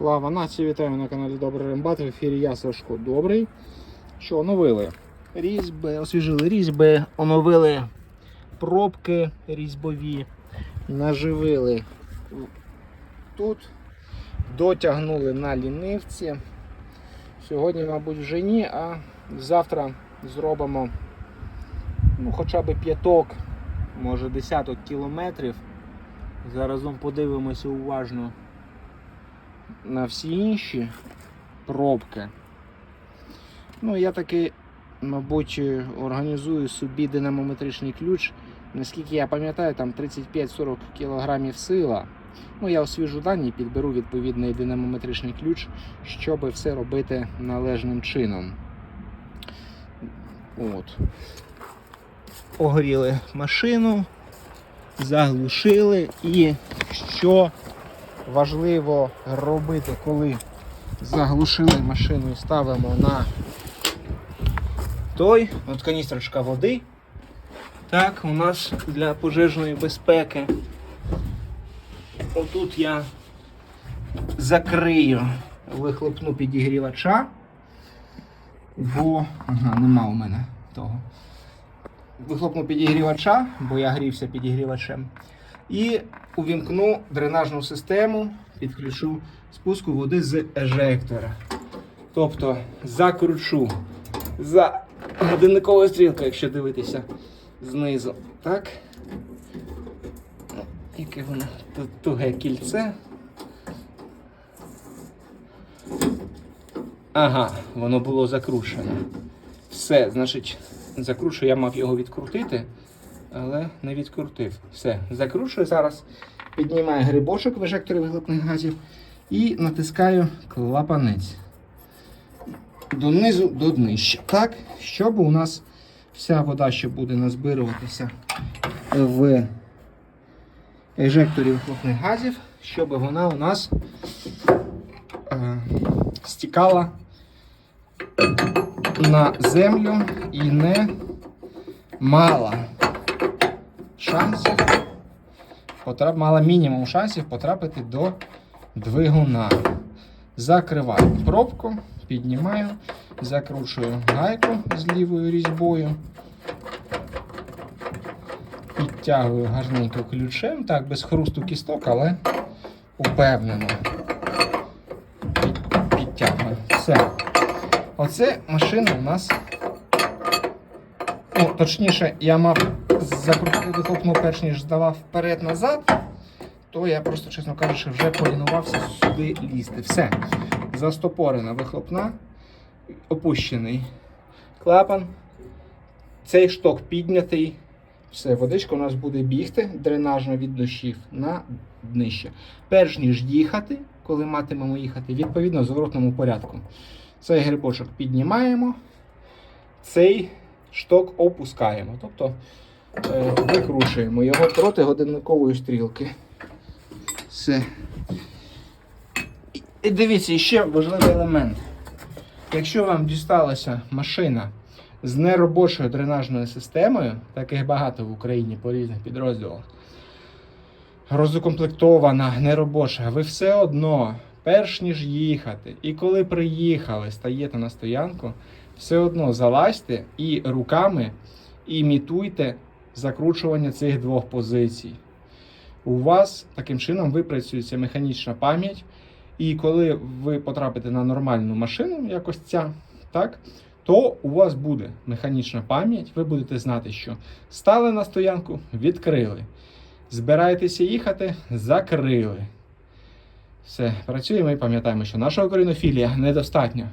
Слава нації, вітаю на каналі Добрий Рембат. В ефірі я Сашко Добрий. Що оновили? Різьби, освіжили різьби, оновили пробки різьбові, наживили тут, дотягнули на лінивці. Сьогодні, мабуть, вже ні, а завтра зробимо ну, хоча б п'яток, може десяток кілометрів. Заразом подивимося уважно на всі інші пробки. Ну, я таки, мабуть, організую собі динамометричний ключ. Наскільки я пам'ятаю, там 35-40 кг сила. Ну, я освіжу дані, підберу відповідний динамометричний ключ, щоб все робити належним чином. От. Огоріли машину, заглушили і що важливо робити, коли заглушили машину і ставимо на той, от каністрочка води. Так, у нас для пожежної безпеки. Отут я закрию вихлопну підігрівача, бо ага, нема у мене того. Вихлопну підігрівача, бо я грівся підігрівачем. І увімкну дренажну систему, підключу спуску води з ежектора. Тобто закручу за годинниковою стрілкою, якщо дивитися знизу. Так. Яке воно туге кільце. Ага, воно було закручено. Все, значить, закручую, я мав його відкрутити, але не відкрутив. Все, закручую зараз, піднімаю грибочок в ежекторі вихлопних газів і натискаю клапанець. Донизу до днища. Так, щоб у нас вся вода, що буде назбируватися в ежекторі вихлопних газів, щоб вона у нас е, стікала на землю і не мала шансів, потрап, мала мінімум шансів потрапити до двигуна. Закриваю пробку, піднімаю, закручую гайку з лівою різьбою. Підтягую гарненько ключем, так, без хрусту кісток, але упевнено. Під- Підтягую. Все. Оце машина у нас. Ну, точніше, я мав закрутити перш ніж здавав вперед-назад, то я просто, чесно кажучи, вже полінувався сюди лізти. Все. Застопорена вихлопна, опущений клапан. Цей шток піднятий. Все, водичка у нас буде бігти дренажно від дощів на днище. Перш ніж їхати, коли матимемо їхати, відповідно в зворотному порядку. Цей грибочок піднімаємо, цей шток опускаємо. Тобто е, викручуємо його проти годинникової стрілки. Все. І дивіться, ще важливий елемент. Якщо вам дісталася машина з неробочою дренажною системою, таких багато в Україні по різних підрозділах, розукомплектована, неробоча, ви все одно, перш ніж їхати, і коли приїхали, стаєте на стоянку, все одно залазьте і руками імітуйте закручування цих двох позицій. У вас таким чином випрацюється механічна пам'ять, і коли ви потрапите на нормальну машину, якось ця, так, то у вас буде механічна пам'ять, ви будете знати, що стали на стоянку, відкрили. Збираєтеся їхати, закрили. Все, працюємо і пам'ятаємо, що наша українофілія недостатня.